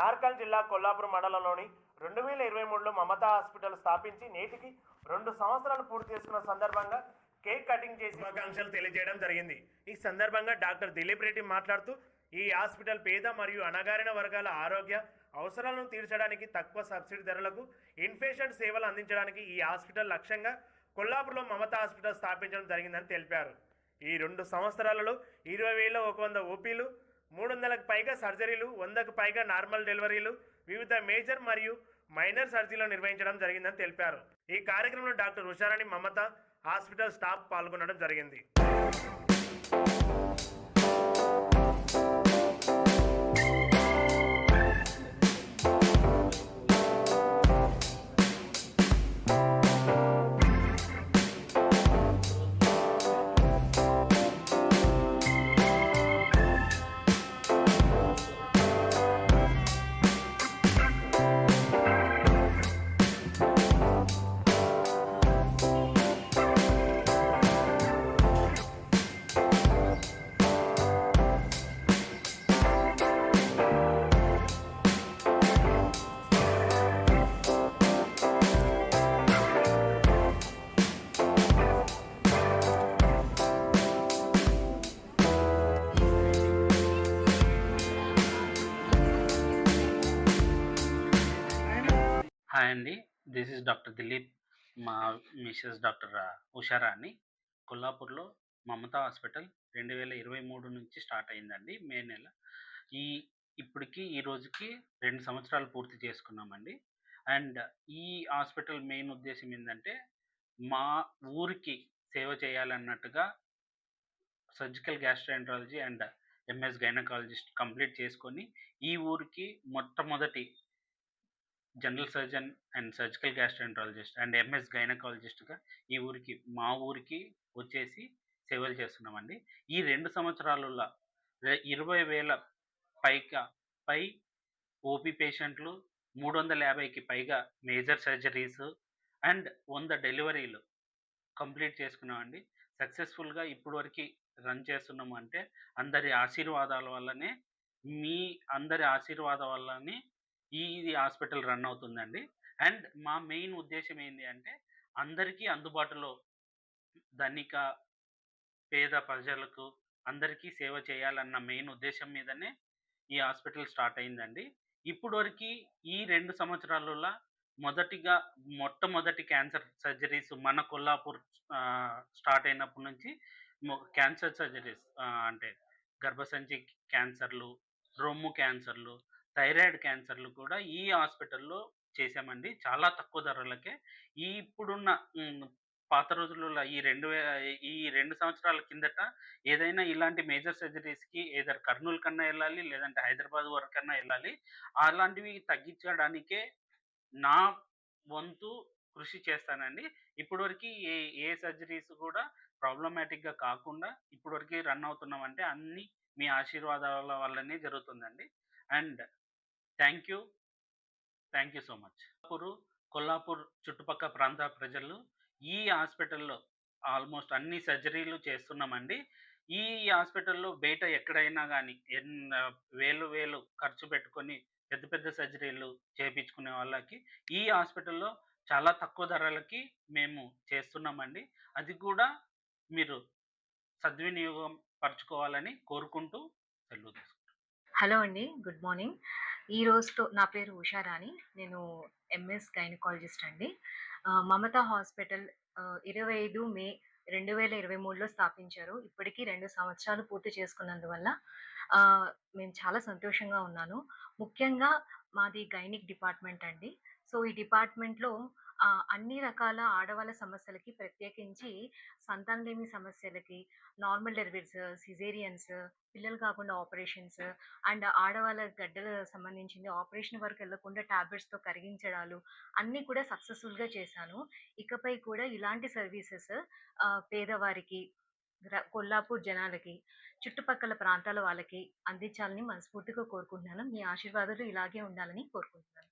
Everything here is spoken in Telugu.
నార్కల్ జిల్లా కొల్లాపురం మండలంలోని రెండు వేల ఇరవై మూడులో మమతా హాస్పిటల్ స్థాపించి నేటికి రెండు సంవత్సరాలు పూర్తి చేసుకున్న సందర్భంగా కేక్ కటింగ్ చేసి శుభాకాంక్షలు తెలియజేయడం జరిగింది. ఈ సందర్భంగా డాక్టర్ దిలీప్ రెడ్డి మాట్లాడుతూ ఈ హాస్పిటల్ పేద మరియు అణగారిన వర్గాల ఆరోగ్య అవసరాలను తీర్చడానికి తక్కువ సబ్సిడీ ధరలకు ఇన్ఫేషన్ సేవలు అందించడానికి ఈ హాస్పిటల్ లక్ష్యంగా కొల్లాపూర్లో మమతా హాస్పిటల్ స్థాపించడం జరిగిందని తెలిపారు. ఈ రెండు సంవత్సరాలలో ఇరవై వేల ఒక వంద ఓపీలు మూడు వందలకు పైగా సర్జరీలు వందకు పైగా నార్మల్ డెలివరీలు వివిధ మేజర్ మరియు మైనర్ సర్జరీలు నిర్వహించడం జరిగిందని తెలిపారు. ఈ కార్యక్రమంలో doctor Usharani Mamata hospital staff పాల్గొనడం జరిగింది. హాయ్ అండి. This is doctor Dileep. మా మిస్సెస్ డాక్టర్ ఉషారాణి కొల్లాపూర్లో మమతా హాస్పిటల్ రెండు వేల ఇరవై మూడు నుంచి స్టార్ట్ అయిందండి మే నెల. ఈ ఇప్పటికి ఈ రోజుకి రెండు సంవత్సరాలు పూర్తి చేసుకున్నామండి. అండ్ ఈ హాస్పిటల్ మెయిన్ ఉద్దేశం ఏంటంటే మా ఊరికి సేవ చేయాలన్నట్టుగా surgical gastroenterology and MS gynaecologist complete చేసుకొని ఈ ఊరికి మొట్టమొదటి general surgeon and surgical gastroenterologist and MS గైనకాలజిస్ట్గా ఈ ఊరికి మా ఊరికి వచ్చేసి సేవలు చేస్తున్నామండి. ఈ రెండు సంవత్సరాలలో ఇరవై వేల పైగా పై ఓపీ పేషెంట్లు మూడు వందల యాభైకి పైగా మేజర్ సర్జరీస్ అండ్ వంద డెలివరీలు కంప్లీట్ చేసుకున్నామండి. సక్సెస్ఫుల్గా ఇప్పటి వరకు రన్ చేస్తున్నాము అంటే అందరి ఆశీర్వాదాల వల్లనే మీ అందరి ఆశీర్వాదం వల్లనే ఈ ఇది హాస్పిటల్ రన్ అవుతుందండి. అండ్ మా మెయిన్ ఉద్దేశం ఏంటి అంటే అందరికీ అందుబాటులో ధనిక పేద ప్రజలకు అందరికీ సేవ చేయాలన్న మెయిన్ ఉద్దేశం మీదనే ఈ హాస్పిటల్ స్టార్ట్ అయిందండి. ఇప్పుడు ఈ రెండు సంవత్సరాలలో మొదటిగా మొట్టమొదటి క్యాన్సర్ సర్జరీస్ మన కొల్లాపూర్ స్టార్ట్ అయినప్పటి నుంచి క్యాన్సర్ సర్జరీస్ అంటే గర్భసంచి క్యాన్సర్లు రొమ్ము క్యాన్సర్లు థైరాయిడ్ క్యాన్సర్లు కూడా ఈ హాస్పిటల్లో చేసామండి చాలా తక్కువ ధరలకే. ఈ ఇప్పుడున్న పాత రోజులలో ఈ రెండు ఈ రెండు సంవత్సరాల కిందట ఏదైనా ఇలాంటి మేజర్ సర్జరీస్కి ఏదర్ కర్నూలు కన్నా వెళ్ళాలి లేదంటే హైదరాబాద్ వరకు కన్నా వెళ్ళాలి అలాంటివి తగ్గించడానికే నా వంతు కృషి చేస్తానండి. ఇప్పటివరకు ఏ ఏ సర్జరీస్ కూడా ప్రాబ్లమాటిక్గా కాకుండా ఇప్పటివరకు రన్ అవుతున్నామంటే అన్ని మీ ఆశీర్వాదాల వల్లనే జరుగుతుందండి. And thank you. Thank you so much. Kollapur Kollapur చుట్టుపక్కల ప్రాంత ప్రజలు ఈ హాస్పిటల్లో ఆల్మోస్ట్ అన్ని సర్జరీలు చేస్తున్నామండి. ఈ హాస్పిటల్లో బయట ఎక్కడైనా కానీ ఎన్ని వేలు వేలు ఖర్చు పెట్టుకొని పెద్ద పెద్ద సర్జరీలు చేయించుకునే వాళ్ళకి ఈ హాస్పిటల్లో చాలా తక్కువ ధరలకి మేము చేస్తున్నామండి. అది కూడా మీరు సద్వినియోగం పరచుకోవాలని కోరుకుంటూ సెలవు తీసుకుంటాను హలో అండి గుడ్ మార్నింగ్. ఈ రోజుతో నా పేరు ఉషారాణి నేను ఎంఎస్ గైనకాలజిస్ట్ అండి. మమత మమతా హాస్పిటల్ ఇరవై ఐదు మే రెండు వేల ఇరవై మూడులో స్థాపించారు. ఇప్పటికీ రెండు సంవత్సరాలు పూర్తి చేసుకున్నందువల్ల నేను చాలా సంతోషంగా ఉన్నాను. ముఖ్యంగా మాది గైనిక్ డిపార్ట్మెంట్ అండి. సో ఈ డిపార్ట్మెంట్లో అన్ని రకాల ఆడవాళ్ళ సమస్యలకి ప్రత్యేకించి సంతానలేమి సమస్యలకి నార్మల్ డెలివరీస్ సిజేరియన్స్ పిల్లలు కాకుండా ఆపరేషన్స్ అండ్ ఆడవాళ్ళ గడ్డల సంబంధించింది ఆపరేషన్ వరకు వెళ్ళకుండా టాబ్లెట్స్తో కరిగించడాలు అన్నీ కూడా సక్సెస్ఫుల్గా చేశాను. ఇకపై కూడా ఇలాంటి సర్వీసెస్ పేదవారికి కొల్లాపూర్ జనాలకి చుట్టుపక్కల ప్రాంతాల వాళ్ళకి అందించాలని మనస్ఫూర్తిగా కోరుకుంటున్నాను. మీ ఆశీర్వాదాలు ఇలాగే ఉండాలని కోరుకుంటున్నాను.